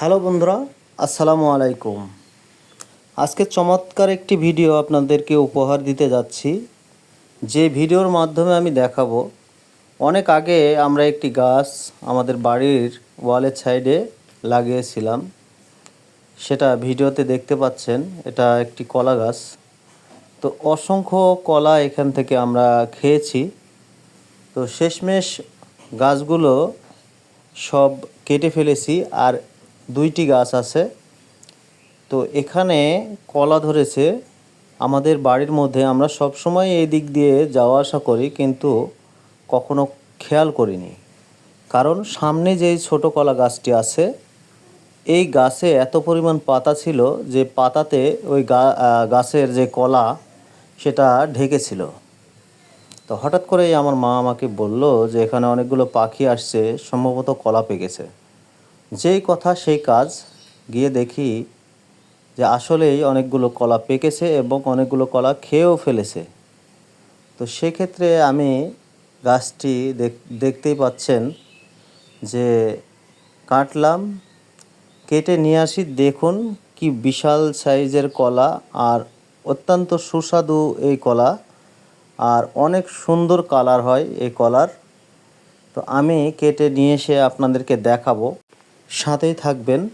Hello বন্ধুরা, আসসালামু আলাইকুম। আজকে চমৎকার একটি ভিডিও আপনাদেরকে উপহার দিতে যাচ্ছি। যে ভিডিওর মাধ্যমে আমি দেখাবো, অনেক আগে আমরা একটি গাছ আমাদের বাড়ির ওয়ালের সাইডে লাগিয়েছিলাম। সেটা ভিডিওতে দেখতে পাচ্ছেন, এটা একটি কলা গাছ। তো অসংখ্য কলা এখান থেকে আমরা খেয়েছি। তো শেষমেশ গাছগুলো সব কেটে ফেলেছি আর দুইটি গাছ আছে। তো এখানে কলা ধরেছে। আমাদের বাড়ির মধ্যে আমরা সব সময় এই দিক দিয়ে যাওয়া আসা করি, কিন্তু কখনো খেয়াল করিনি। কারণ সামনে যেই ছোট কলা গাছটি আছে, এই গাছে এত পরিমাণ পাতা ছিল যে পাতাতে ওই গাছের যে কলা, সেটা ঢেকেছিল। তো হঠাৎ করেই আমার মা আমাকে বলল যে এখানে অনেকগুলো পাখি আসছে, সম্ভবত কলা পেকেছে। যেই কথা সেই কাজ, গিয়ে দেখি যে আসলেই অনেকগুলো কলা পেকেছে এবং অনেকগুলো কলা খেয়েও ফেলেছে। তো সেক্ষেত্রে আমি গাছটি দেখ- দেখতেই পাচ্ছেন যে কাটলাম, কেটে নিয়ে আসি, দেখুন কি বিশাল সাইজের কলা আর অত্যন্ত সুস্বাদু এই কলা আর অনেক সুন্দর কালার হয় এই কলার। তো আমি কেটে নিয়ে এসে আপনাদেরকে দেখাবো। সাথেই থাকবেন।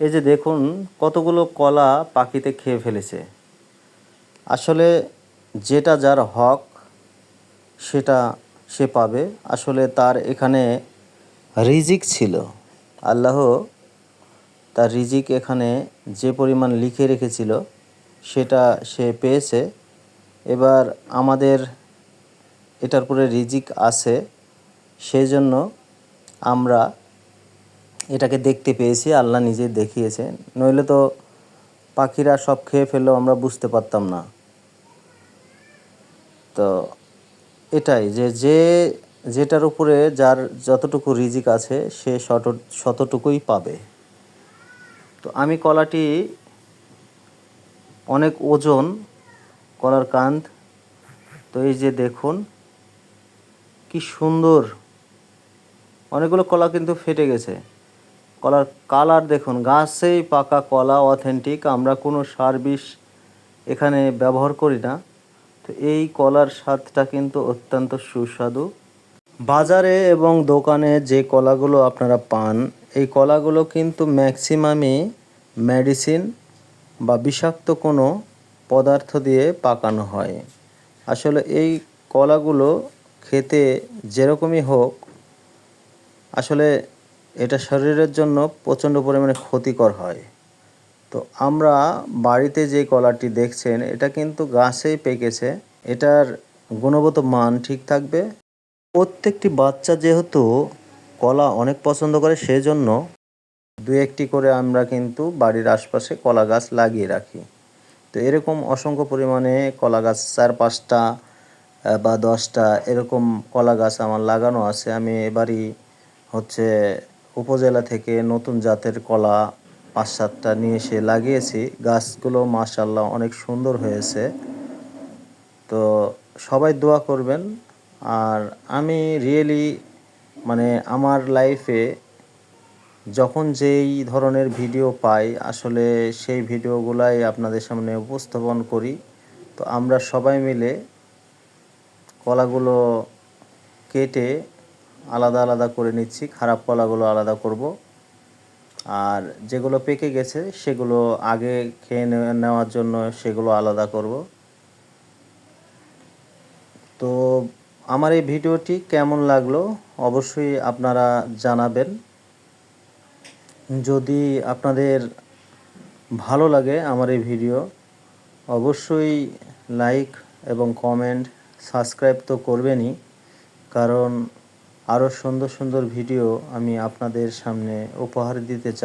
এই যে দেখুন, কতগুলো কলা পাখিতে খেয়ে ফেলেছে। আসলে যেটা যার হক, সেটা সে পাবে। আসলে তার এখানে রিজিক ছিল। আল্লাহ তার রিজিক এখানে যে পরিমাণ লিখে রেখেছিল, সেটা সে পেয়েছে। এবার আমাদের এটার পরে রিজিক আছে। সেই জন্য আমরা এটাকে দেখতে পেয়েছি, আল্লাহ নিজে দেখিয়েছে নইলে তো পাখিরা সব খেয়ে ফেললেও আমরা বুঝতে পারতাম না। তো এটাই যে যে, যেটার উপরে যার যতটুকু রিজিক আছে, সে শত, শতটুকুই পাবে। তো আমি কলাটি অনেক ওজন কলার কান্দ তো এই যে দেখুন, কি সুন্দর অনেকগুলো কলা কিন্তু ফেটে গেছে। কলার কালার দেখুন, গাছেই পাকা কলা অথেন্টিক আমরা কোনো সার বিষ এখানে ব্যবহার করি না। তো এই কলার স্বাদটা কিন্তু অত্যন্ত সুস্বাদু। বাজারে এবং দোকানে যে কলাগুলো আপনারা পান, এই কলাগুলো কিন্তু ম্যাক্সিমামই মেডিসিন বা বিষাক্ত কোনো পদার্থ দিয়ে পাকানো হয়। আসলে এই কলাগুলো খেতে যেরকমই হোক আসলে এটা শরীরের জন্য প্রচণ্ড পরিমাণে ক্ষতিকর হয়। তো আমরা বাড়িতে যে কলাটি দেখছেন, এটা কিন্তু গাছেই পেকেছে। এটার গুণগত মান ঠিক থাকবে। প্রত্যেকটি বাচ্চা যেহেতু কলা অনেক পছন্দ করে, সেজন্য দু একটি করে আমরা কিন্তু বাড়ির আশপাশে কলা গাছ লাগিয়ে রাখি। তো এরকম অসংখ্য পরিমাণে কলা গাছ, চার পাঁচটা বা দশটা এরকম কলা গাছ আমার লাগানো আছে। আমি এবারই হচ্ছে উপজেলা থেকে নতুন জাতের কলা পাঁচ সাতটা নিয়ে এসে লাগিয়েছি। গাছগুলো মাশাল্লাহ অনেক সুন্দর হয়েছে। তো সবাই দোয়া করবেন। আর আমি রিয়েলি মানে আমার লাইফে যখন যেই ধরনের ভিডিও পাই, আসলে সেই ভিডিওগুলাই আপনাদের সামনে উপস্থাপন করি। তো আমরা সবাই মিলে কলাগুলো কেটে আলাদা আলাদা করে নিচ্ছি, খারাপ কলাগুলো আলাদা করব। আর যেগুলো পেকে গেছে, সেগুলো আগে খেয়ে নেওয়ার জন্য সেগুলো আলাদা করব। তো আমার এই ভিডিওটি কেমন লাগল অবশ্যই আপনারা জানাবেন। যদি আপনাদের ভালো লাগে আমার এই ভিডিও, অবশ্যই লাইক এবং কমেন্ট সাবস্ক্রাইব তো করবেনই, কারণ আরও সুন্দর সুন্দর ভিডিও আমি আপনাদের সামনে উপহার দিতে চাই।